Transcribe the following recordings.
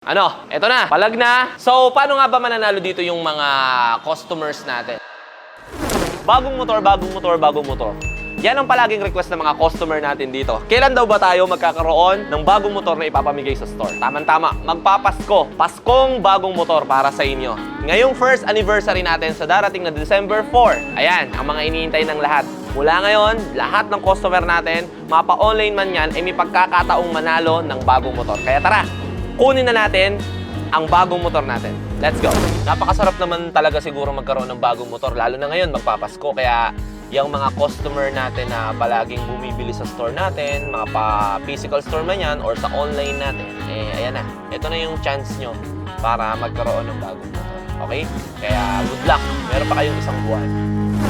Ano, eto na, palag na. So, paano nga ba mananalo dito yung mga customers natin? Bagong motor, bagong motor, bagong motor. Yan ang palaging request ng mga customer natin dito. Kailan daw ba tayo magkakaroon ng bagong motor na ipapamigay sa store? Tama-tama, magpapasko. Paskong bagong motor para sa inyo. Ngayong first anniversary natin sa darating na December 4. Ayan, ang mga iniintay ng lahat. Mula ngayon, lahat ng customer natin, mapa-online man yan, ay may pagkakataong manalo ng bagong motor. Kaya tara, kunin na natin ang bagong motor natin. Let's go! Napakasarap naman talaga siguro magkaroon ng bagong motor, lalo na ngayon, magpapasko. Kaya yung mga customer natin na palaging bumibili sa store natin, mga pa-physical store man yan or sa online natin, eh ayan na. Ito na yung chance nyo para magkaroon ng bagong motor. Okay? Kaya good luck. Meron pa kayong isang buwan.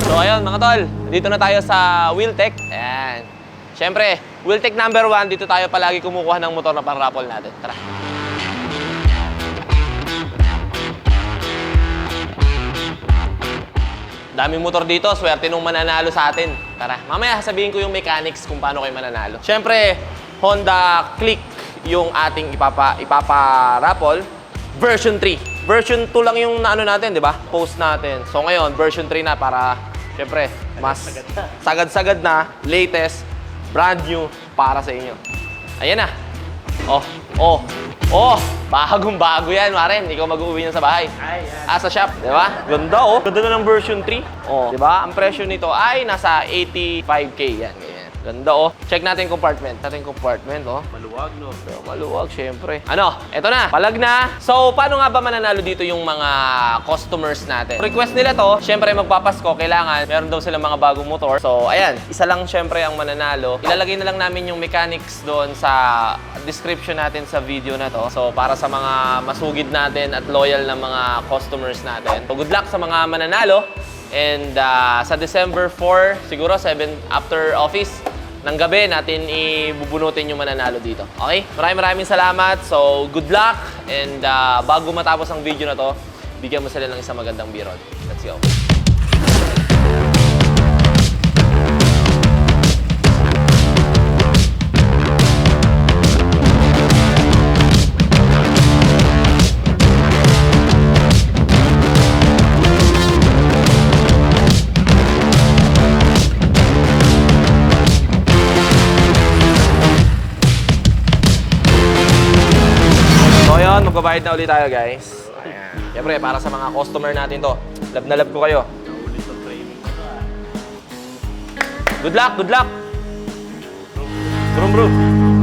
So ayun mga tol, dito na tayo sa Wheeltech. Ayan. Siyempre, Wheeltech number one, dito tayo palagi kumukuha ng motor na pang-raffle natin. Tara. Daming motor dito, swerte nung mananalo sa atin. Tara, mamaya sabihin ko yung mechanics kung paano kayo mananalo. Siyempre, Honda Click yung ating ipapa, ipapa-raffle. Version 3. Version 2 lang yung ano natin, di ba? Post natin. So ngayon, version 3 na para, siyempre, mas sagad-sagad na, latest, brand new para sa inyo. Ayan na. Oh, oh, oh, bagong bago yan, Maren. Ikaw mag-uwi niyan sa bahay. Ay, yan. Ah, sa shop, di ba? Ganda oh. Ganda na ng version 3. Oh, di ba? Ang presyo nito ay nasa 85k yan. Ganda oh. Check natin yung compartment. Natin yung compartment oh. Maluwag, no? Pero maluwag, syempre. Ano, eto na, palag na. So, paano nga ba mananalo dito yung mga customers natin? Request nila to, syempre magpapasko, kailangan, meron daw silang mga bagong motor. So, ayan, isa lang syempre ang mananalo. Ilalagay na lang namin yung mechanics doon sa description natin sa video na to. So, para sa mga masugid natin at loyal na mga customers natin. So, good luck sa mga mananalo. And ah, sa December 4, siguro 7 after office, ng gabi natin ibubunutin yung mananalo dito. Okay? Maraming maraming salamat. So, good luck. And ah, bago matapos ang video na to, bigyan mo sila ng isang magandang biron. Let's go. Magbabayad na ulit tayo guys. Ayan. Siyempre, para sa mga customer natin to. Love na love ko kayo. Good luck, good luck. Bro, bro.